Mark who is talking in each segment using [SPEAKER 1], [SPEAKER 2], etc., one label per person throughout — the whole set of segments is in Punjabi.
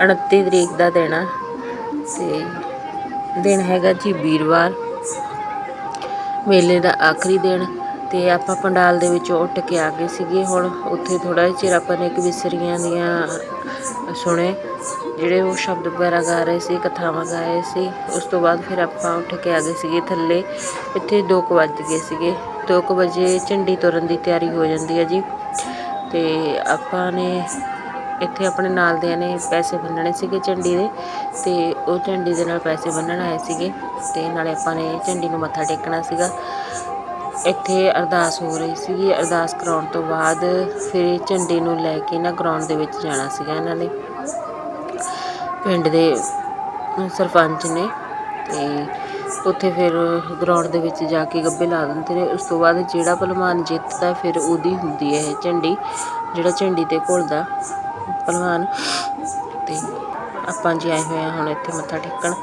[SPEAKER 1] 29 ਤਰੀਕ ਦਾ ਦਿਨ ਆ। ਤੇ ਦਿਨ ਹੈਗਾ ਜੀ ਵੀਰਵਾਰ। ਮੇਲੇ ਦਾ ਆਖਰੀ ਦਿਨ। ਤੇ ਆਪਾਂ ਪੰਡਾਲ ਦੇ ਵਿੱਚੋਂ ਉੱਠ ਕੇ ਆ ਗਏ ਸੀਗੇ। ਹੁਣ ਉੱਥੇ ਥੋੜਾ ਜਿਹਾ ਚਿਰ ਆਪਾਂ ਨੇ ਇੱਕ ਵਿਸਰੀਆਂ ਦੀਆਂ ਸੁਣੇ, ਜਿਹੜੇ ਉਹ ਸ਼ਬਦ ਵਗੈਰਾ ਗਾ ਰਹੇ ਸੀ, ਕਥਾਵਾਂ ਗਾ ਰਹੇ ਸੀ। ਉਸ ਤੋਂ ਬਾਅਦ ਫਿਰ ਆਪਾਂ ਉੱਠ ਕੇ ਆ ਗਏ ਸੀਗੇ ਥੱਲੇ। ਇੱਥੇ 2 ਵੱਜ ਗਏ ਸੀਗੇ। 2 ਵਜੇ ਝੰਡੀ ਤੋਰਨ ਦੀ ਤਿਆਰੀ ਹੋ ਜਾਂਦੀ ਹੈ ਜੀ। ਤੇ ਆਪਾਂ ਨੇ ਇੱਥੇ ਆਪਣੇ ਨਾਲ ਦਿਆਂ ਨੇ ਪੈਸੇ ਬੰਨਣੇ ਸੀਗੇ ਝੰਡੀ ਦੇ ਤੇ ਉਹ ਝੰਡੀ ਦੇ ਨਾਲ ਪੈਸੇ ਬੰਨਣ ਆਏ ਸੀਗੇ ਤੇ ਨਾਲੇ ਆਪਾਂ ਨੇ ਝੰਡੀ ਨੂੰ ਮੱਥਾ ਟੇਕਣਾ ਸੀਗਾ। ਇੱਥੇ ਅਰਦਾਸ ਹੋ ਰਹੀ ਸੀਗੀ। ਅਰਦਾਸ ਕਰਾਉਣ ਤੋਂ ਬਾਅਦ ਫਿਰ ਝੰਡੀ ਨੂੰ ਲੈ ਕੇ ਨਾ ਗਰਾਊਂਡ ਦੇ ਵਿੱਚ ਜਾਣਾ ਸੀਗਾ ਇਹਨਾਂ ਨੇ। ਪਿੰਡ ਦੇ ਸਰਪੰਚ ਨੇ ਤੇ ਉੱਥੇ ਫਿਰ ਗਰਾਊਂਡ ਦੇ ਵਿੱਚ ਜਾ ਕੇ ਗੱਬੇ ਲਾ ਦਿੰਦੇ ਨੇ ਉਸ ਤੋਂ ਬਾਅਦ ਜਿਹੜਾ ਪਹਿਲਵਾਨ ਜਿੱਤਦਾ ਫਿਰ ਉਹਦੀ ਹੁੰਦੀ ਹੈ ਇਹ ਝੰਡੀ, ਜਿਹੜਾ ਝੰਡੀ ਤੇ ਘੁਲਦਾ। ਭਲਵਾਨ ਤੇ ਆਪਾਂ ਜੀ ਆਏ ਹੋਏ ਆ ਹੁਣ ਇੱਥੇ ਮੱਥਾ ਟੇਕਣ।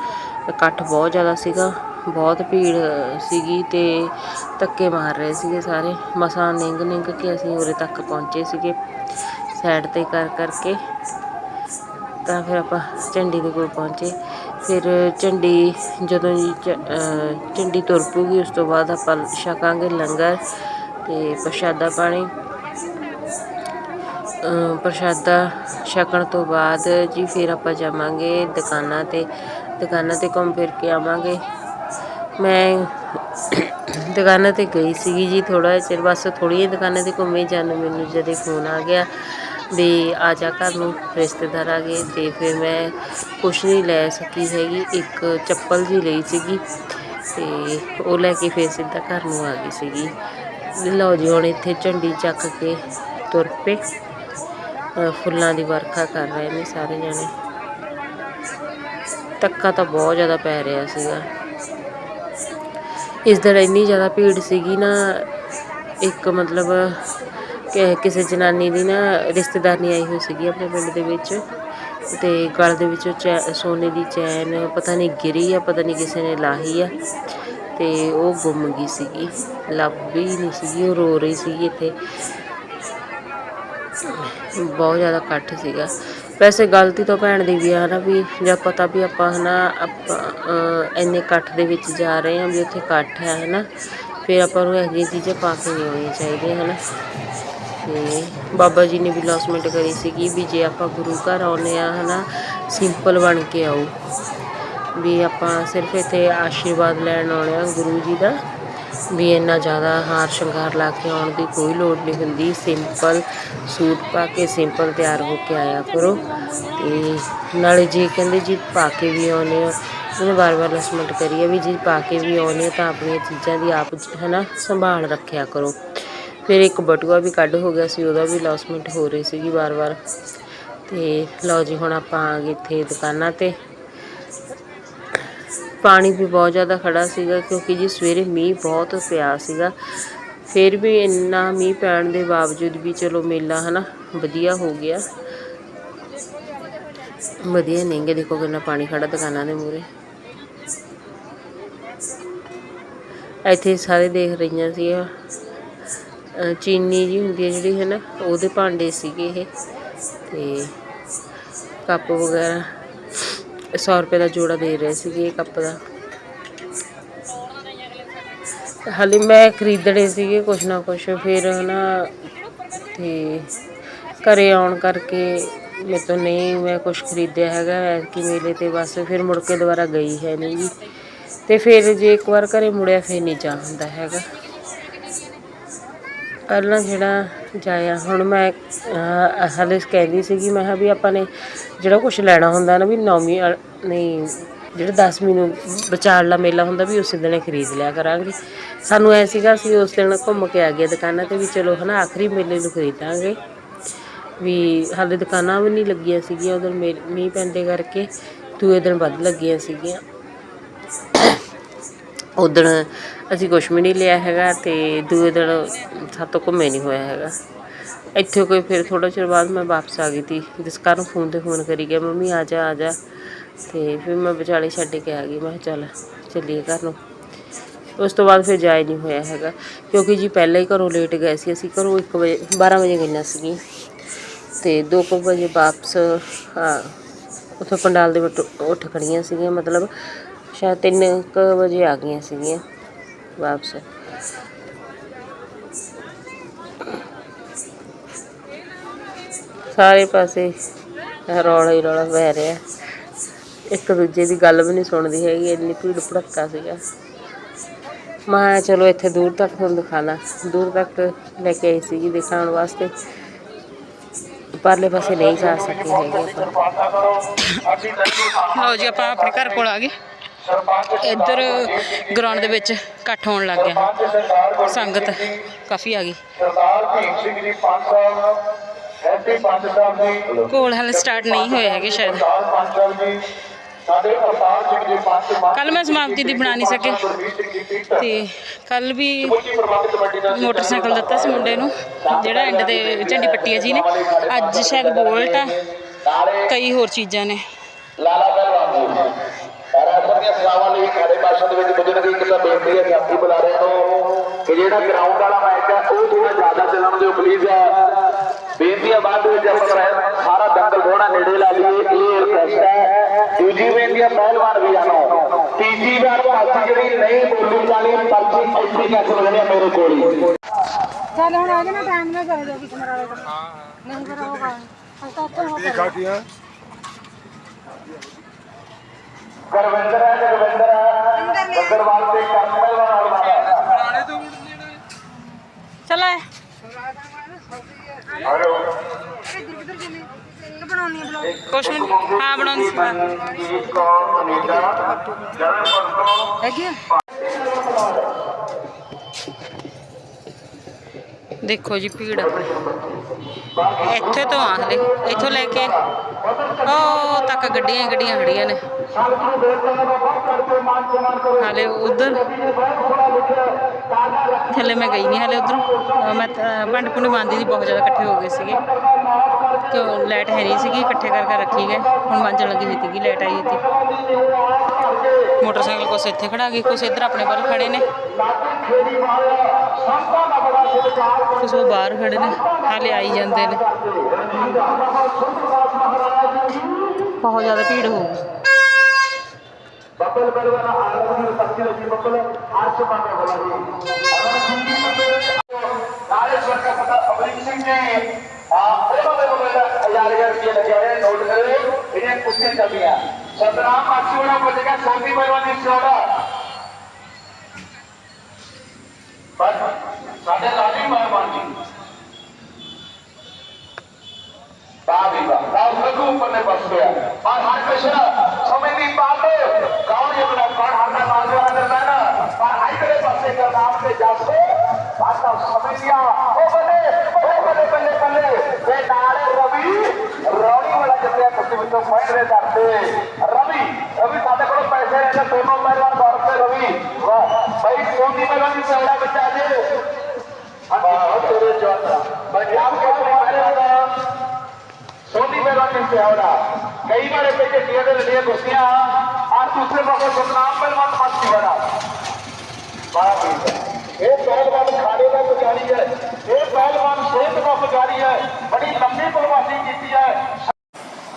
[SPEAKER 1] ਇਕੱਠ ਬਹੁਤ ਜ਼ਿਆਦਾ ਸੀਗਾ, ਬਹੁਤ ਭੀੜ ਸੀਗੀ ਤੇ ਧੱਕੇ ਮਾਰ ਰਹੇ ਸੀਗੇ ਸਾਰੇ। ਮਸਾਂ ਨਿੰਗ ਨਿੰਗ ਕੇ ਅਸੀਂ ਉਰੇ ਤੱਕ ਪਹੁੰਚੇ ਸੀਗੇ ਸਾਈਡ ਤੇ ਕਰ ਕਰਕੇ। ਤਾਂ ਫਿਰ ਆਪਾਂ ਝੰਡੀ ਦੇ ਕੋਲ ਪਹੁੰਚੇ। ਫਿਰ ਝੰਡੀ ਜਦੋਂ ਜੀ ਝੰਡੀ ਤੁਰ ਪੂਗੀ ਉਸ ਤੋਂ ਬਾਅਦ ਆਪਾਂ ਛਕਾਂਗੇ ਲੰਗਰ ਤੇ ਪ੍ਰਸ਼ਾਦਾ ਪਾਣੀ। ਪ੍ਰਸ਼ਾਦਾ ਛਕਣ ਤੋਂ ਬਾਅਦ ਜੀ ਫਿਰ ਆਪਾਂ ਜਾਵਾਂਗੇ ਦੁਕਾਨਾਂ ਤੇ ਦੁਕਾਨਾਂ ਤੇ ਘੁੰਮ ਫਿਰ ਕੇ ਆਵਾਂਗੇ। ਮੈਂ ਦੁਕਾਨਾਂ ਤੇ ਗਈ ਸੀਗੀ ਜੀ ਥੋੜਾ ਚਿਰ ਬਸ ਥੋੜ੍ਹੀਆਂ ਦੁਕਾਨਾਂ ਤੇ ਘੁੰਮੇ ਜਾਨੂੰ ਮੈਨੂੰ ਜਦੇ ਫੋਨ ਆ ਗਿਆ ਵੀ ਆ ਜਾ ਘਰ ਨੂੰ, ਰਿਸ਼ਤੇਦਾਰ ਆ ਗਏ ਤੇ ਫਿਰ ਮੈਂ ਕੁਛ ਨਹੀਂ ਲੈ ਸਕੀ ਹੈਗੀ, ਇੱਕ ਚੱਪਲ ਜੀ ਲਈ ਸੀਗੀ ਤੇ ਉਹ ਲੈ ਕੇ ਫਿਰ ਸਿੱਧਾ ਘਰ ਨੂੰ ਆ ਗਈ ਸੀਗੀ। ਲਓ ਜੀ, ਹੁਣ ਇੱਥੇ ਝੰਡੀ ਚੱਕ ਕੇ ਤੁਰ ਪਏ। ਫੁੱਲਾਂ ਦੀ ਵਰਖਾ ਕਰ ਰਹੇ ਨੇ ਸਾਰੇ ਜਣੇ। ਤੱਕਾ ਤਾਂ ਬਹੁਤ ਜ਼ਿਆਦਾ ਪੈ ਰਿਹਾ ਸੀਗਾ। ਇਸ ਦਿਨ ਇੰਨੀ ਜ਼ਿਆਦਾ ਭੀੜ ਸੀਗੀ ਨਾ, ਇੱਕ ਮਤਲਬ ਕਿਸੇ ਜਨਾਨੀ ਦੀ ਨਾ ਰਿਸ਼ਤੇਦਾਰਨੀ ਆਈ ਹੋਈ ਸੀਗੀ ਆਪਣੇ ਪਿੰਡ ਦੇ ਵਿੱਚ ਤੇ ਗਲ ਦੇ ਵਿੱਚੋਂ ਚੈ, ਸੋਨੇ ਦੀ ਚੈਨ ਪਤਾ ਨਹੀਂ ਗਿਰੀ ਆ, ਪਤਾ ਨਹੀਂ ਕਿਸੇ ਨੇ ਲਾਹੀ ਆ ਤੇ ਉਹ ਗੁੰਮ ਗਈ ਸੀਗੀ। ਲੱਭ ਵੀ ਨਹੀਂ ਸੀਗੀ, ਉਹ ਰੋ ਰਹੀ ਸੀਗੀ ਇੱਥੇ। ਬਹੁਤ ਜ਼ਿਆਦਾ ਇਕੱਠ ਸੀਗਾ। ਵੈਸੇ ਗਲਤੀ ਤਾਂ ਭੈਣ ਦੀ ਵੀ ਆ ਨਾ ਵੀ ਜਾਂ ਪਤਾ ਵੀ ਆਪਾਂ ਹਨਾ, ਆਪਾਂ ਇੰਨੇ ਇਕੱਠ ਦੇ ਵਿੱਚ ਜਾ ਰਹੇ ਹਾਂ ਵੀ ਉੱਥੇ ਇਕੱਠ ਹੈ ਹਨਾ, ਫਿਰ ਆਪਾਂ ਨੂੰ ਇਹੋ ਜਿਹੀਆਂ ਚੀਜ਼ਾਂ ਪਾ ਕੇ ਨਹੀਂ ਆਉਣੀਆਂ ਚਾਹੀਦੀਆਂ ਹਨਾ। ਤੇ ਬਾਬਾ ਜੀ ਨੇ ਵੀ ਲੌਸਮੈਂਟ ਕਰੀ ਸੀਗੀ ਵੀ ਜੇ ਆਪਾਂ ਗੁਰੂ ਘਰ ਆਉਨੇ ਆ ਹਨਾ ਸਿੰਪਲ ਬਣ ਕੇ ਆਓ ਵੀ ਆਪਾਂ ਸਿਰਫ ਇੱਥੇ ਆਸ਼ੀਰਵਾਦ ਲੈਣ ਆਉਣੇ ਆ ਗੁਰੂ ਜੀ ਦਾ। ਵੀ ਇੰਨਾ ਜ਼ਿਆਦਾ ਹਾਰ ਸ਼ਿੰਗਾਰ ਲਾ ਕੇ ਆਉਣ ਦੀ ਕੋਈ ਲੋੜ ਨਹੀਂ ਹੁੰਦੀ। ਸਿੰਪਲ ਸੂਟ ਪਾ ਕੇ ਸਿੰਪਲ ਤਿਆਰ ਹੋ ਕੇ ਆਇਆ ਕਰੋ। ਤੇ ਨਾਲੇ ਜੇ ਕਹਿੰਦੇ ਜੀ ਪਾ ਕੇ ਵੀ ਆਉਨੇ ਆ ਉਹਨੂੰ ਵਾਰ-ਵਾਰ ਲਸਮਟ ਕਰੀਏ ਵੀ ਜੀ ਪਾ ਕੇ ਵੀ ਆਉਨੇ ਤਾਂ ਆਪਣੀਆਂ ਚੀਜ਼ਾਂ ਦੀ ਆਪ ਹਨਾ ਸੰਭਾਲ ਰੱਖਿਆ ਕਰੋ। ਫਿਰ ਇੱਕ ਬਟੂਆ ਵੀ ਕੱਢ ਹੋ ਗਿਆ ਸੀ, ਉਹਦਾ ਵੀ ਲੌਸਮੈਂਟ ਹੋ ਰਹੀ ਸੀਗੀ ਵਾਰ-ਵਾਰ ਤੇ ਲਓ ਜੀ ਹੁਣ ਆਪਾਂ ਆ ਗਏ ਇੱਥੇ ਦੁਕਾਨਾਂ ਤੇ। ਪਾਣੀ ਵੀ ਬਹੁਤ ਜ਼ਿਆਦਾ ਖੜਾ ਸੀਗਾ ਕਿਉਂਕਿ ਜੀ ਸਵੇਰੇ ਮੀਂਹ ਬਹੁਤ ਪਿਆ ਸੀਗਾ। ਫਿਰ ਵੀ ਇੰਨਾ ਮੀਂਹ ਪੈਣ ਦੇ ਬਾਵਜੂਦ ਵੀ ਚਲੋ ਮੇਲਾ ਹਨਾ ਵਧੀਆ ਹੋ ਗਿਆ। ਵਧੀਆ ਨਹੀਂਗੇ ਦੇਖੋ ਕਿੰਨਾ ਪਾਣੀ ਖੜਾ ਦੁਕਾਨਾਂ ਦੇ ਮੂਰੇ ਇੱਥੇ ਸਾਰੇ ਦੇਖ ਰਹੀਆਂ ਸੀ ਚੀਨੀ ਜੀ ਹੁੰਦੀ ਹੈ ਜਿਹੜੀ ਹੈ ਨਾ ਉਹਦੇ ਭਾਂਡੇ ਸੀਗੇ ਇਹ ਤੇ ਕੱਪ ਵਗੈਰਾ। 100 ਰੁਪਏ ਦਾ ਜੋੜਾ ਦੇ ਰਹੇ ਸੀਗੇ ਇਹ ਕੱਪ ਦਾ। ਹਾਲੇ ਮੈਂ ਖਰੀਦਣੇ ਸੀਗੇ ਕੁਛ ਨਾ ਕੁਛ, ਫਿਰ ਹਨਾ ਤੇ ਘਰੇ ਆਉਣ ਕਰਕੇ ਮੇਰੇ ਤੋਂ ਨਹੀਂ ਮੈਂ ਕੁਛ ਖਰੀਦਿਆ ਹੈਗਾ, ਐਤਕੀ ਮੇਲੇ ਤੇ ਬਸ ਫਿਰ ਮੁੜ ਕੇ ਦੁਬਾਰਾ ਗਈ ਹੈ ਨਹੀਂ ਜੀ। ਤੇ ਫਿਰ ਜੇ ਇੱਕ ਵਾਰ ਘਰੇ ਮੁੜਿਆ ਫਿਰ ਨਹੀਂ ਜਾ ਹੁੰਦਾ ਹੈਗਾ। ਪਹਿਲਾਂ ਜਿਹੜਾ ਜਾਇਆ, ਹੁਣ ਮੈਂ ਹਾਲੇ ਕਹਿੰਦੀ ਸੀਗੀ, ਮੈਂ ਕਿਹਾ ਵੀ ਆਪਾਂ ਨੇ ਜਿਹੜਾ ਕੁਝ ਲੈਣਾ ਹੁੰਦਾ ਨਾ ਵੀ ਨੌਵੀਂ ਨਹੀਂ, ਜਿਹੜਾ 10ਵੀਂ ਨੂੰ ਵਿਚਾਰਲਾ ਮੇਲਾ ਹੁੰਦਾ ਵੀ ਉਸੇ ਦਿਨ ਖਰੀਦ ਲਿਆ ਕਰਾਂਗੇ। ਸਾਨੂੰ ਐ ਸੀਗਾ, ਅਸੀਂ ਉਸ ਦਿਨ ਘੁੰਮ ਕੇ ਆ ਗਏ ਦੁਕਾਨਾਂ ਤੇ ਵੀ ਚਲੋ ਹਨਾ, ਆਖਰੀ ਮੇਲੇ ਨੂੰ ਖਰੀਦਾਂਗੇ। ਵੀ ਹਾਲੇ ਦੁਕਾਨਾਂ ਵੀ ਨਹੀਂ ਲੱਗੀਆਂ ਸੀਗੀਆਂ ਉਦੋਂ ਮੀਂਹ ਪੈਂਦੇ ਕਰਕੇ ਦੂਏ ਦਿਨ ਵੱਧ ਲੱਗੀਆਂ ਸੀਗੀਆਂ। ਉਦਣ ਅਸੀਂ ਕੁਛ ਵੀ ਨਹੀਂ ਲਿਆ ਹੈਗਾ ਤੇ ਦੂਏ ਦਿਨ ਸਾਤੋਂ ਘੁੰਮੇ ਨਹੀਂ ਹੋਇਆ ਹੈਗਾ। ਇੱਥੇ ਕੋਈ ਫਿਰ ਥੋੜਾ ਚਿਰ ਬਾਅਦ ਮੈਂ ਵਾਪਸ ਆ ਗਈ ਤੀ। ਜਿਸ ਕਾਰਨ ਫੋਨ ਤੇ ਫੋਨ ਕਰੀ ਗਿਆ, ਮੰਮੀ ਆ ਜਾ ਆ ਜਾ। ਤੇ ਫਿਰ ਮੈਂ ਵਿਚਾਲੇ ਛੱਡ ਕੇ ਆ ਗਈ। ਮੈਂ ਕਿਹਾ, ਚੱਲ ਚੱਲੀਏ ਘਰ ਨੂੰ। ਉਸ ਤੋਂ ਬਾਅਦ ਫਿਰ ਜਾਇ ਨਹੀਂ ਹੋਇਆ ਹੈਗਾ। ਕਿਉਂਕਿ ਜੀ ਪਹਿਲਾਂ ਹੀ ਘਰੋਂ ਲੇਟ ਗਏ ਸੀ। ਅਸੀਂ ਘਰੋਂ 1 ਵਜੇ 12 ਵਜੇ ਗਈਆਂ ਸੀਗੀਆਂ। ਤੇ 2 ਕੁ ਵਜੇ ਵਾਪਸ, ਹਾਂ, ਉੱਥੇ ਪੰਡਾਲ ਦੇ ਵਿੱਚ ਉੱਠ ਖੜੀਆਂ ਸੀਗੀਆਂ। ਮਤਲਬ ਸ਼ਾਇਦ 3 ਕੁ ਵਜੇ ਆ ਗਈਆਂ ਸੀਗੀਆਂ ਵਾਪਸ। ਸਾਰੇ ਪਾਸੇ ਰੌਲਾ ਹੀ ਰੌਲਾ ਪੈ ਰਿਹਾ। ਇੱਕ ਦੂਜੇ ਦੀ ਗੱਲ ਵੀ ਨਹੀਂ ਸੁਣਦੀ ਹੈਗੀ, ਇੰਨੀ ਭੀੜ ਭੜੱਕਾ ਸੀਗਾ। ਮੈਂ ਚਲੋ ਇੱਥੇ ਦੂਰ ਤੱਕ ਤੁਹਾਨੂੰ ਦਿਖਾਣਾ ਦੂਰ ਤੱਕ ਲੈ ਕੇ ਆਈ ਸੀਗੀ ਦਿਖਾਉਣ ਵਾਸਤੇ। ਪਰਲੇ ਪਾਸੇ ਨਹੀਂ ਜਾ ਸਕੇ ਹੈਗੇ ਆਪਾਂ।
[SPEAKER 2] ਲਓ ਜੀ, ਆਪਾਂ ਆਪਣੇ ਘਰ ਕੋਲ ਆ ਗਏ। ਇੱਧਰ ਗਰਾਊਂਡ ਦੇ ਵਿੱਚ ਇਕੱਠ ਹੋਣ ਲੱਗ ਗਿਆ। ਸੰਗਤ ਕਾਫੀ ਆ ਗਈ।
[SPEAKER 3] ਸਰਦਾਰ ਭੀਮ ਸਿੰਘ ਜੀ
[SPEAKER 2] ਕੋਲ ਹਾਲੇ ਸਟਾਰਟ ਨਹੀਂ ਹੋਏ ਹੈਗੇ ਸ਼ਾਇਦ। ਕੱਲ ਮੈਂ ਸਮਾਪਤੀ ਦੀ ਬਣਾ ਨਹੀਂ ਸਕੇ ਤੇ ਕੱਲ ਵੀ ਮੋਟਰਸਾਈਕਲ ਦਿੱਤਾ ਸੀ ਮੁੰਡੇ ਨੂੰ। ਜਿਹੜਾ ਐਂਡ ਦੇ ਝੰਡੀ ਪੱਟੀ ਜੀ ਨੇ। ਅੱਜ ਸ਼ਾਇਦ ਬੋਲਟ ਆ। ਕਈ ਹੋਰ ਚੀਜ਼ਾਂ ਨੇ।
[SPEAKER 3] ਲਾਲਾ ਸਲਾਵਾਂ ਲਈ ਖਾੜੇ ਪਾਸ਼ਾ ਦੇ ਵਿੱਚ ਬੁਝਣ ਦੀ ਇੱਕ ਤਾਂ ਬੇਨਤੀ ਹੈ ਸਾਥੀ ਬੁਲਾਰੇ ਨੂੰ ਕਿ ਜਿਹੜਾ ਗਰਾਊਂਡ ਵਾਲਾ ਮੈਚ ਹੈ ਉਹ ਥੋੜਾ ਜ਼ਿਆਦਾ ਚੱਲਣ ਦਿਓ ਪਲੀਜ਼ ਬੇਨਤੀ ਹੈ ਬਾਅਦ ਵਿੱਚ ਆਪਾਂ ਰਹਿ ਸਾਰਾ ਦੰਗਲ ਥੋੜਾ ਨੇੜੇ ਲਾ ਲਈਏ ਇਹ ਰਿਕਵੈਸਟ ਹੈ। ਦੂਜੀ ਬੇਨਤੀ ਹੈ ਪਹਿਲਵਾਨ ਵੀਰਾਂ ਨੂੰ ਤੀਜੀ ਵਾਰ ਪਾਸੀ ਜਿਹੜੀ ਨਹੀਂ ਬੋਲੀ ਜਾਣੀ ਪਰਚੀ ਐਸੀ ਕੈਸ ਹੈ ਮੇਰੇ ਕੋਲ ਹੀ।
[SPEAKER 4] ਚੱਲ ਹੁਣ ਆ ਨਾ ਟਾਈਮ ਨਾਲ ਚਲੇ ਜਾਓ ਕਿਸ ਮਰਾਲੇ ਤੋਂ ਨਹੀਂ ਕਹਾਂ ਅਸੀਂ ਤਾਂ ਹੋ ਕੇ
[SPEAKER 3] ਗੁਰਵਿੰਦਰ ਹੈ ਗੁਰਵਿੰਦਰ ਹੈ। ਬੱਦਰਵਾਲ ਤੇ ਕਰਨ ਪਹਿਲਵਾਨ ਵਾਲਾ
[SPEAKER 2] ਚਲ ਆ।
[SPEAKER 3] ਹਲੋ
[SPEAKER 4] ਕਿੱਧਰ ਚੱਲੇ ਇਹ ਬਣਾਉਣੀ ਹੈ ਬਲੌਗ
[SPEAKER 2] ਕੁਛ ਵੀ ਨੀ। ਹਾਂ ਬਣਾਉਂਦੀ ਸੀ ਮੈਂ।
[SPEAKER 3] ਜੀਤ ਕੌਰ ਅਨੀਤਾ ਜਨਮਪੁਰ ਤੋਂ
[SPEAKER 4] ਹੈਗੀ ਆ?
[SPEAKER 2] ਦੇਖੋ ਜੀ ਭੀੜ। ਆਪਣੀ ਇੱਥੇ ਤੋਂ ਆ ਹਲੇ। ਇੱਥੋਂ ਲੈ ਕੇ ਉਹ ਤੱਕ ਗੱਡੀਆਂ ਹੀ ਗੱਡੀਆਂ ਖੜੀਆਂ ਨੇ। ਹਾਲੇ ਉਧਰ ਥੱਲੇ ਮੈਂ ਗਈ ਨਹੀਂ ਹਾਲੇ ਉਧਰ। ਮੈਂ ਤਾਂ ਭੰਡ ਭੁੰਡ ਮੰਨਦੀ ਸੀ ਬਹੁਤ ਜ਼ਿਆਦਾ ਇਕੱਠੇ ਹੋ ਗਏ ਸੀਗੇ। ਕਿਉਂ ਲਾਈਟ ਹੈ ਨਹੀਂ ਸੀਗੀ, ਇਕੱਠੇ ਕਰਕੇ ਰੱਖੀ ਗਏ। ਹੁਣ ਮੰਜਣ ਲੱਗੀ ਹੋਈ ਸੀਗੀ, ਲਾਈਟ ਆਈ ਸੀ। ਮੋਟਰਸਾਈਕਲ ਕੁਛ ਇੱਥੇ ਖੜਾ ਗਏ ਕੁਛ ਇੱਧਰ ਆਪਣੇ ਵੱਲ ਖੜੇ ਨੇ। ਕੁਛ ਉਹ ਬਾਹਰ ਖੜੇ ਨੇ, ਹਾਲੇ ਆਈ ਜਾਂਦੇ ਨੇ। ਬਹੁਤ ਜ਼ਿਆਦਾ ਭੀੜ ਹੋਊਗੀ
[SPEAKER 3] ਬੱਬਲ ਬਲਵਾਨਾ ਆਲਮ ਦੀ ਸੱਚੀ ਰਜੀ ਬੱਬਲ ਅਰਸ਼ ਬਾਨੇ ਵਾਲਾ ਜੀ ਨਾਲੇ ਸਰਕਾਰ ਪਤਾ ਅਮਰੀਕ ਸਿੰਘ ਜੀ ਆ ਉਹਨਾਂ ਦੇ ਕੋਲ ਹਜ਼ਾਰ ਹਜ਼ਾਰ ਰੁਪਏ ਲੱਗੇ ਹੋਏ ਨੋਟ ਕਰੇ ਇਹਨੇ ਕੁੱਤੇ ਚੱਲੀਆਂ। ਸਤਨਾਮ ਮਾਛੀ ਵਾਲਾ ਬਚੇਗਾ ਸੋਨੀ ਬਲਵਾਨੀ ਸੋੜਾ ਬਸ ਸਾਡੇ ਲਾਲੀ ਮਹਿਮਾਨ ਜੀ ਬਾਬੀ ਬਾ ਰਘੂ ਉੱਪਰ ਨੇ ਬਸ ਗਿਆ ਔਰ ਹਰ ਕ੍ਰਿਸ਼ਨ ਸਮੇਂ ਦੀ ਬਾਤ ਕੌਣ ਇਹ ਬੜਾ ਕੌਣ ਹਰਨਾ ਨਾਜ਼ਰਾ ਕਰਦਾ ਹੈ ਨਾ ਪਰ ਹਾਈ ਤੇਰੇ ਪਾਸੇ ਦਾ ਨਾਮ ਤੇ ਜਸ ਬਾਤਾਂ ਸਮੇਂ ਦੀਆਂ ਉਹ ਬੱਲੇ ਉਹ ਬੱਲੇ ਬੱਲੇ ਬੱਲੇ ਤੇ ਨਾਲੇ ਰਵੀ ਰੌਣੀ ਵਾਲਾ ਜਿੱਤੇ ਕੁੱਤੇ ਵਿੱਚੋਂ ਪੁਆਇੰਟ ਦੇ ਕਰਦੇ ਰਵੀ ਰਵੀ ਸਾਡੇ ਕੋਲ ਪੈਸੇ ਰਹਿੰਦੇ ਦੋਨੋਂ ਪਹਿਲਵਾਨ ਦੌਰ ਤੇ ਰਵੀ ਵਾਹ ਭਾਈ ਸੋਨੀ ਪਹਿਲਵਾਨ ਦੀ ਸੌੜਾ ਬੱਚਾ ਜੇ ਹਾਂ ਤੇਰੇ ਜਵਾਨਾ ਪੰਜਾਬ ਕੇ ਮਾਰੇ ਦਾ ਸੋਨੀ ਪਹਿਲਵਾਨ ਨੇ ਸਿਆਵੜਾ ਕਈ ਬਾਰ ਇੱਥੇ ਝੰਡੀਆਂ ਦੇ ਲੜੀਆਂ ਕੁਰਸੀਆਂ ਔਰ ਦੂਸਰੇ ਪਾਸੇ ਸਤਨਾਮ ਪਹਿਲਵਾਨ ਮਸਤੀ ਵਾਲਾ ਬੜਾ ਠੀਕ ਹੈ ਇਹ ਪਹਿਲਵਾਨ ਖਾੜੇ ਦਾ ਪੁਜਾਰੀ ਹੈ ਇਹ ਪਹਿਲਵਾਨ ਸਿਹਤ ਦਾ ਪੁਜਾਰੀ ਹੈ ਬੜੀ ਲੰਮੀ ਪਹਿਲਵਾਨੀ ਕੀਤੀ ਹੈ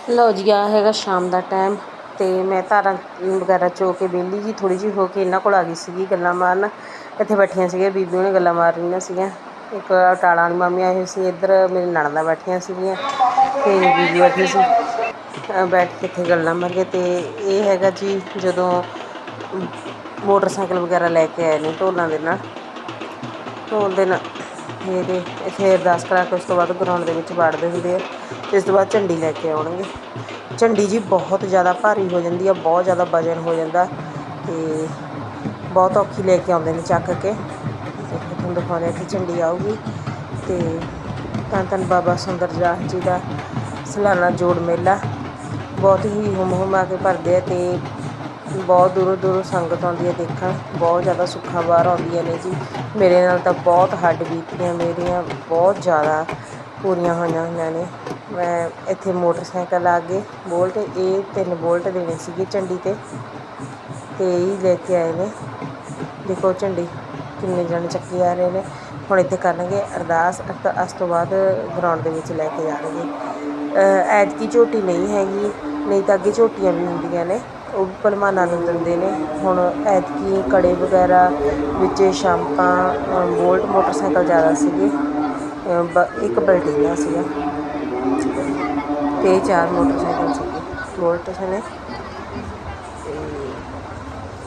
[SPEAKER 1] ਲਓ ਜੀ ਆ ਹੈਗਾ ਸ਼ਾਮ ਦਾ ਟਾਈਮ ਅਤੇ ਮੈਂ ਧਾਰਾਂ ਵਗੈਰਾ ਚੋ ਕੇ ਵਿਹਲੀ ਜੀ, ਥੋੜ੍ਹੀ ਜਿਹੀ ਹੋ ਕੇ ਇਹਨਾਂ ਕੋਲ ਆ ਗਈ ਸੀਗੀ ਗੱਲਾਂ ਮਾਰਨ। ਇੱਥੇ ਬੈਠੀਆਂ ਸੀਗੀਆਂ, ਬੀਬੀ ਨੇ ਗੱਲਾਂ ਮਾਰ ਰਹੀਆਂ ਸੀਗੀਆਂ। ਇੱਕ ਟਾਲਾਂ ਵਾਲੀ ਮਾਮੀ ਆਏ ਹੋਏ ਸੀ, ਇੱਧਰ ਮੇਰੀ ਨਣਦਾਂ ਬੈਠੀਆਂ ਸੀਗੀਆਂ ਅਤੇ ਬੀਬੀ ਬੈਠੀ ਸੀ। ਬੈਠ ਕੇ ਇੱਥੇ ਗੱਲਾਂ ਮਾਰੀਏ ਅਤੇ ਇਹ ਹੈਗਾ ਜੀ, ਜਦੋਂ ਮੋਟਰਸਾਈਕਲ ਵਗੈਰਾ ਲੈ ਕੇ ਆਏ ਨੇ ਢੋਲਾਂ ਦੇ ਨਾਲ। ਢੋਲ ਦੇ ਨਾਲ ਇਹਦੇ ਇੱਥੇ ਅਰਦਾਸ ਕਰਾ ਕੇ ਉਸ ਤੋਂ ਬਾਅਦ ਗਰਾਊਂਡ ਦੇ ਵਿੱਚ ਵੜਦੇ ਹੁੰਦੇ ਆ ਤੇ ਇਸ ਤੋਂ ਬਾਅਦ ਝੰਡੀ ਲੈ ਕੇ ਆਉਣਗੇ। ਝੰਡੀ ਜੀ ਬਹੁਤ ਜ਼ਿਆਦਾ ਭਾਰੀ ਹੋ ਜਾਂਦੀ ਆ, ਬਹੁਤ ਜ਼ਿਆਦਾ ਵਜਨ ਹੋ ਜਾਂਦਾ ਤੇ ਬਹੁਤ ਔਖੀ ਲੈ ਕੇ ਆਉਂਦੇ ਨੇ ਚੱਕ ਕੇ। ਦੇਖੋ ਤੁਹਾਨੂੰ ਦਿਖਾਉਂਦੇ ਆ ਕਿ ਝੰਡੀ ਆਊਗੀ ਤੇ ਤਾਂ ਧੰਨ ਬਾਬਾ ਸੁੰਦਰ ਸੁੰਦਰਦਾਸ ਜੀ ਦਾ ਸਲਾਨਾ ਜੋੜ ਮੇਲਾ ਬਹੁਤ ਹੀ ਹੁਮ ਹੁਮਾ ਕੇ ਭਰਦੇ ਆ ਤੇ ਬਹੁਤ ਦੂਰੋਂ ਦੂਰੋਂ ਸੰਗਤ ਆਉਂਦੀ ਹੈ ਦੇਖਣ, ਬਹੁਤ ਜ਼ਿਆਦਾ ਸੁੱਖਾਂ ਬਾਹਰ ਆਉਂਦੀਆਂ ਨੇ ਜੀ। ਮੇਰੇ ਨਾਲ ਤਾਂ ਬਹੁਤ ਹੱਡ ਬੀਤੀਆਂ, ਮੇਰੀਆਂ ਬਹੁਤ ਜ਼ਿਆਦਾ ਪੂਰੀਆਂ ਹੋਈਆਂ ਹੋਈਆਂ ਨੇ। ਇੱਥੇ ਮੋਟਰਸਾਈਕਲ ਆ ਗਏ ਬੋਲਟ, ਇਹ ਤਿੰਨ ਬੋਲਟ ਦੇਣੇ ਸੀਗੇ ਝੰਡੀ ਤੇ। ਤੇ ਇਹ ਲੈ ਕੇ ਆਏ ਨੇ। ਦੇਖੋ ਝੰਡੀ ਕਿੰਨੇ ਜਣੇ ਚੱਕੀ ਆ ਰਹੇ ਨੇ। ਹੁਣ ਇੱਥੇ ਕਰਨਗੇ ਅਰਦਾਸ। ਅਰਦਾ- ਤੋਂ ਬਾਅਦ ਗਰਾਊਂਡ ਦੇ ਵਿੱਚ ਲੈ ਕੇ ਜਾਣਗੇ। ਐਤਕੀ ਝੋਟੀ ਨਹੀਂ ਹੈਗੀ, ਨਹੀਂ ਤਾਂ ਅੱਗੇ ਝੋਟੀਆਂ ਵੀ ਹੁੰਦੀਆਂ ਨੇ। ਉਹ ਭਲਵਾਨਾਂ ਨੂੰ ਦਿੰਦੇ ਨੇ। ਹੁਣ ਐਤਕੀ ਕੜੇ ਵਗੈਰਾ ਵਿੱਚ ਸ਼ਾਂਪਾਂ, ਅਹ ਬੋਲਟ, ਮੋਟਰਸਾਈਕਲ ਜ਼ਿਆਦਾ ਸੀਗੇ। ਬ- ਇੱਕ ਬਲਟੀਨਾ ਸੀਗਾ। ਤੇ ਚਾਰ ਮੋਟਰਸਾਈਕਲ ਸੀਗੇ ਬੋਲਟ ਨੇ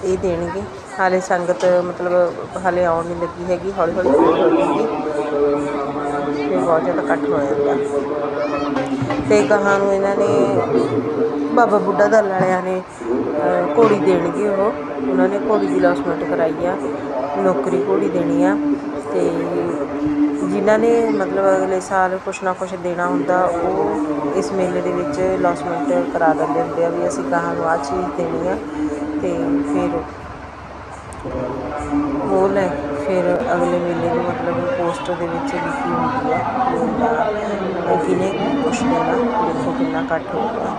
[SPEAKER 1] ਇਹ ਦੇਣਗੇ। ਹਾਲੇ ਸੰਗਤ ਮਤਲਬ ਹਾਲੇ ਆਉਣ ਨਹੀਂ ਲੱਗੀ ਹੈਗੀ, ਹੌਲੀ ਹੌਲੀ ਹੌਲੀ ਹੋਏਗੀ ਤੇ ਬਹੁਤ ਜ਼ਿਆਦਾ ਇਕੱਠ ਹੋ ਜਾਂਦਾ। ਤੇ ਗਾਹਾਂ ਨੂੰ ਇਹਨਾਂ ਨੇ ਬਾਬਾ ਬੁੱਢਾ ਦਲ ਵਾਲਿਆਂ ਨੇ ਘੋੜੀ ਦੇਣਗੇ ਉਹ। ਉਹਨਾਂ ਨੇ ਘੋੜੀ ਦੀ ਲੌਸਮੈਂਟ ਕਰਾਈ ਆ। ਨੌਕਰੀ ਘੋੜੀ ਦੇਣੀ ਆ। ਤੇ ਜਿਨ੍ਹਾਂ ਨੇ ਮਤਲਬ ਅਗਲੇ ਸਾਲ ਕੁਛ ਨਾ ਕੁਛ ਦੇਣਾ ਹੁੰਦਾ, ਉਹ ਇਸ ਮੇਲੇ ਦੇ ਵਿੱਚ ਲੌਸਮੈਂਟ ਕਰਾ ਦਿੰਦੇ ਹੁੰਦੇ ਆ ਵੀ ਅਸੀਂ ਗਾਹਾਂ ਨੂੰ ਆਹ ਚੀਜ਼ ਦੇਣੀ ਆ ਅਤੇ ਫਿਰ ਉਹ ਲੈ ਫਿਰ ਅਗਲੇ ਮੇਲੇ ਨੂੰ ਮਤਲਬ ਪੋਸਟਰ ਦੇ ਵਿੱਚ ਲਿਖੀ ਹੁੰਦੀ ਆ, ਵੀ ਉਹ ਕਿਨੇ ਕੁਛ ਦੇਣਾ, ਦੇਖੋ ਕਿੰਨਾ ਇਕੱਠ ਹੋਊਗਾ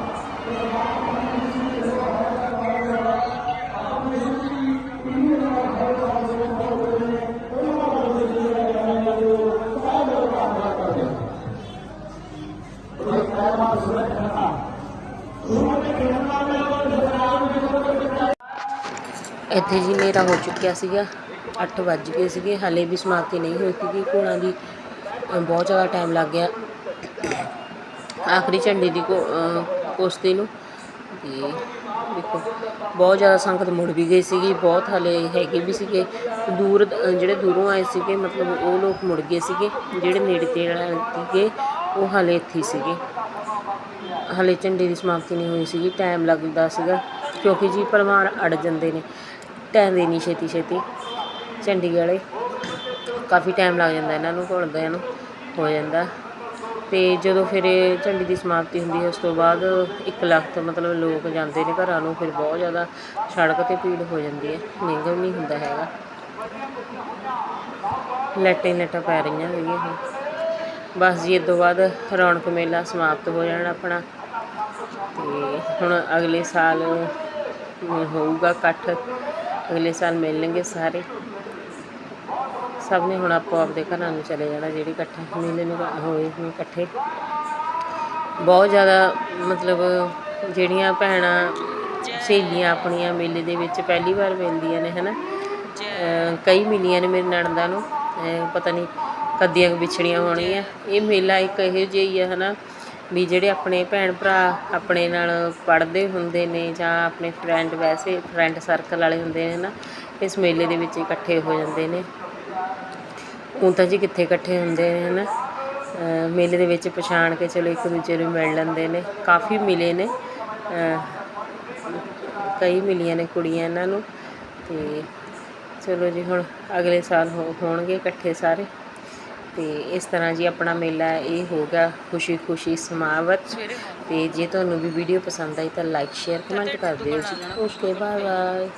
[SPEAKER 1] ਇੱਥੇ ਜੀ ਹਨੇਰਾ ਹੋ ਚੁੱਕਿਆ ਸੀਗਾ 8 ਵੱਜ ਗਏ ਸੀਗੇ ਹਾਲੇ ਵੀ ਸਮਾਪਤੀ ਨਹੀਂ ਹੋਈ ਸੀਗੀ ਘੋੜਾਂ ਦੀ ਬਹੁਤ ਜ਼ਿਆਦਾ ਟਾਈਮ ਲੱਗ ਗਿਆ। ਆਖਰੀ ਝੰਡੀ ਦੀ ਘੋ- ਅ, ਕੁਸ਼ਤੀ ਨੂੰ। ਤੇ ਦੇਖੋ ਬਹੁਤ ਜ਼ਿਆਦਾ ਸੰਗਤ ਮੁੜ ਵੀ ਗਈ ਸੀਗੀ ਬਹੁਤ ਹਾਲੇ ਹੈਗੇ ਵੀ ਸੀਗੇ। ਦੂਰ ਜਿਹੜੇ ਦੂਰੋਂ ਆਏ ਸੀਗੇ ਮਤਲਬ ਉਹ ਲੋਕ ਮੁੜ ਗਏ ਸੀਗੇ ਜਿਹੜੇ ਨੇੜੇ ਤੇੜੇ ਵਾਲੇ ਸੀਗੇ ਉਹ ਹਾਲੇ ਇੱਥੇ ਸੀਗੇ। ਹਲੇ ਝੰਡੇ ਦੀ ਸਮਾਪਤੀ ਨਹੀਂ ਹੋਈ ਸੀਗੀ ਟਾਈਮ ਲੱਗਦਾ ਸੀਗਾ ਕਿਉਂਕਿ ਜੀ ਭਲਵਾਨ ਅੜ ਜਾਂਦੇ ਨੇ। ਟਾਈਮ ਦੇ ਨਹੀਂ ਛੇਤੀ ਛੇਤੀ। ਝੰਡੀ ਵਾਲੇ। ਕਾਫੀ ਟਾਈਮ ਲੱਗ ਜਾਂਦਾ ਇਹਨਾਂ ਨੂੰ, ਘੁਲਦਿਆਂ ਨੂੰ, ਹੋ ਜਾਂਦਾ। ਅਤੇ ਜਦੋਂ ਫਿਰ ਇਹ ਝੰਡੀ ਦੀ ਸਮਾਪਤੀ ਹੁੰਦੀ ਹੈ, ਉਸ ਤੋਂ ਬਾਅਦ ਇੱਕ ਲੱਖ ਤੋਂ ਮਤਲਬ ਲੋਕ ਜਾਂਦੇ ਨੇ ਘਰਾਂ ਨੂੰ, ਫਿਰ ਬਹੁਤ ਜ਼ਿਆਦਾ ਸੜਕ ਤੇ ਭੀੜ ਹੋ ਜਾਂਦੀ ਹੈ। ਨਿੰਗਮ ਨਹੀਂ ਹੁੰਦਾ ਹੈਗਾ। ਲੈਟਾਂ ਲੈਟਾਂ ਪੈ ਰਹੀਆਂ ਹੈਗੀਆਂ ਹੁਣ ਬਸ ਜੀ, ਇਹ ਤੋਂ ਬਾਅਦ ਰੌਣਕ ਮੇਲਾ ਸਮਾਪਤ ਹੋ ਜਾਣਾ ਆਪਣਾ। ਤੇ ਹੁਣ ਅਗਲੇ ਸਾਲ ਹੋਊਗਾ ਇਕੱਠ। ਅਗਲੇ ਸਾਲ ਮਿਲਣਗੇ ਸਾਰੇ। ਸਭ ਨੇ ਹੁਣ ਆਪੋ ਆਪਦੇ ਘਰਾਂ ਨੂੰ ਚਲੇ ਜਾਣਾ, ਜਿਹੜੇ ਇਕੱਠੇ ਮੇਲੇ ਨੂੰ ਹੋਏ ਨੇ ਇਕੱਠੇ। ਬਹੁਤ ਜ਼ਿਆਦਾ ਮਤਲਬ ਜਿਹੜੀਆਂ ਭੈਣਾਂ ਸਹੇਲੀਆਂ ਆਪਣੀਆਂ ਮੇਲੇ ਦੇ ਵਿੱਚ ਪਹਿਲੀ ਵਾਰ ਮਿਲਦੀਆਂ ਨੇ, ਹਨਾ? ਅਹ ਕਈ ਮਿਲੀਆਂ ਨੇ ਮੇਰੇ ਨਣਦਾਂ ਨੂੰ। ਪਤਾ ਨਹੀਂ ਕਦੀਆਂ ਵਿਛੜੀਆਂ ਹੋਣਗੀਆਂ। ਇਹ ਮੇਲਾ ਇੱਕ ਇਹੋ ਜਿਹਾ ਹੀ ਹੈ ਹਨਾ? ਵੀ ਜਿਹੜੇ ਆਪਣੇ ਭੈਣ ਭਰਾ ਆਪਣੇ ਨਾਲ ਪੜ੍ਹਦੇ ਹੁੰਦੇ ਨੇ ਜਾਂ ਆਪਣੇ ਫਰੈਂਡ ਵੈਸੇ ਫਰੈਂਡ ਸਰਕਲ ਵਾਲੇ ਹੁੰਦੇ ਨੇ ਨਾ, ਇਸ ਮੇਲੇ ਦੇ ਵਿੱਚ ਇਕੱਠੇ ਹੋ ਜਾਂਦੇ ਨੇ। ਹੁਣ ਤਾਂ ਜੀ ਕਿੱਥੇ ਇਕੱਠੇ ਹੁੰਦੇ ਨੇ ਨਾ ਮੇਲੇ ਦੇ ਵਿੱਚ ਪਛਾਣ ਕੇ ਚਲੋ ਇੱਕ ਦੂਜੇ ਨੂੰ ਮਿਲ ਲੈਂਦੇ ਨੇ। ਕਾਫੀ ਮਿਲੇ ਨੇ। ਕਈ ਮਿਲੀਆਂ ਨੇ ਕੁੜੀਆਂ ਇਹਨਾਂ ਨੂੰ। ਤੇ ਚਲੋ ਜੀ ਹੁਣ ਅਗਲੇ ਸਾਲ ਹੋ- ਹੋਣਗੇ ਇਕੱਠੇ ਸਾਰੇ। ਤੇ ਇਸ ਤਰ੍ਹਾਂ ਜੀ ਆਪਣਾ ਮੇਲਾ ਇਹ ਹੋ ਗਿਆ ਖੁਸ਼ੀ ਖੁਸ਼ੀ ਸਮਾਪਤ ਤੇ ਜੇ ਤੁਹਾਨੂੰ ਵੀ ਵੀਡੀਓ ਪਸੰਦ ਆਈ ਤਾਂ ਲਾਈਕ ਸ਼ੇਅਰ ਕਮੈਂਟ ਕਰ ਦਿਓ ਜੀ। Okay bye bye